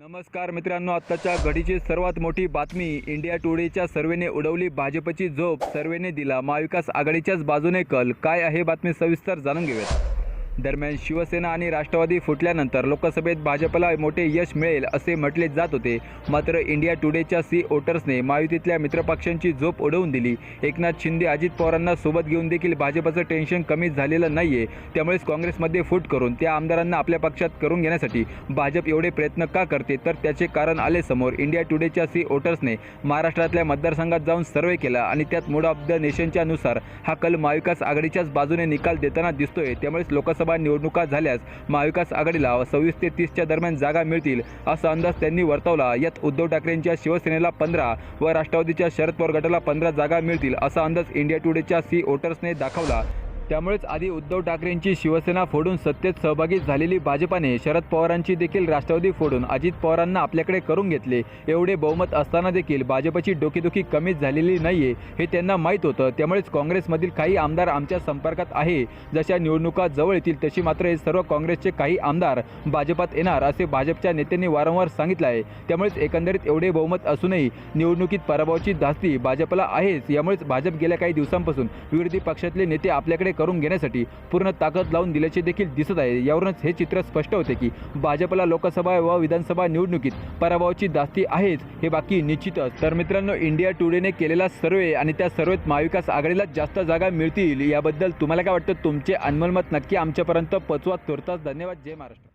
नमस्कार मित्रांनो आत्ताच्या घडीची सर्वात मोठी बातमी इंडिया टुडेच्या सर्वेने उडवली भाजपची झोप सर्वेने दिला महाविकास आघाडीच्याच बाजूने कल. काय आहे बातमी सविस्तर जाणून घेऊयात. दरम्यान शिवसेना आणि राष्ट्रवादी फुटल्यानंतर लोकसभेत भाजपला मोठे यश मिळेल असे म्हटले जात होते. मात्र इंडिया टुडेच्या सी वोटर्सने महायुतीतल्या मित्रपक्षांची झोप उडवून दिली. एकनाथ शिंदे अजित पवारांना सोबत घेऊन देखील भाजपचं टेन्शन कमी झालेलं नाहीये. त्यामुळेच काँग्रेसमध्ये फूट करून त्या आमदारांना आपल्या पक्षात करून घेण्यासाठी भाजप एवढे प्रयत्न का करते? तर त्याचे कारण आले समोर. इंडिया टुडेच्या सी वोटर्सने महाराष्ट्रातल्या मतदारसंघात जाऊन सर्वे केला आणि त्यात मूड ऑफ द नेशनच्या नुसार हा कल महाविकास आघाडीच्याच बाजूने निकाल देताना दिसतोय. त्यामुळेच लोकसभा निवडणुका झाल्यास महाविकास आघाडीला सव्वीस ते तीसच्या दरम्यान जागा मिळतील असा अंदाज त्यांनी वर्तवला. यात उद्धव ठाकरेंच्या शिवसेनेला पंधरा व राष्ट्रवादीच्या शरद पवार गटाला पंधरा जागा मिळतील असा अंदाज इंडिया टुडेच्या सी वोटर्सने दाखवला. त्यामुळेच आधी उद्धव ठाकरेंची शिवसेना फोडून सत्तेत सहभागी झालेली भाजपाने शरद पवारांची देखील राष्ट्रवादी फोडून अजित पवारांना आपल्याकडे करून घेतले. एवढे बहुमत असताना देखील भाजपची डोकेदुखी कमीच झालेली नाहीये हे त्यांना माहीत होतं. त्यामुळेच काँग्रेसमधील काही आमदार आमच्या संपर्कात आहे. जशा निवडणुका जवळ येतील तशी मात्र हे सर्व काँग्रेसचे काही आमदार भाजपात येणार असे भाजपच्या नेत्यांनी वारंवार सांगितलं आहे त्यामुळेच एकंदरीत एवढे बहुमत असूनही निवडणुकीत पराभवाची धास्ती भाजपला आहेच. यामुळेच भाजप गेल्या काही दिवसांपासून विरोधी पक्षातले नेते आपल्याकडे करून घेण्यासाठी पूर्ण ताकद लावून दिल्याचे देखील दिसत आहे. यावरूनच हे चित्र स्पष्ट होते की भाजपला लोकसभा व विधानसभा निवडणुकीत पराभवाची दास्ती आहेच हे बाकी निश्चितच तर मित्रांनो इंडिया टुडेने केलेला सर्वे आणि त्या सर्वेत महाविकास आघाडीला जास्त जागा मिळतील याबद्दल तुम्हाला काय वाटतं? तुमचे अनमोल मत नक्की आमच्यापर्यंत पोचवा तुर्तास धन्यवाद. जय महाराष्ट्र.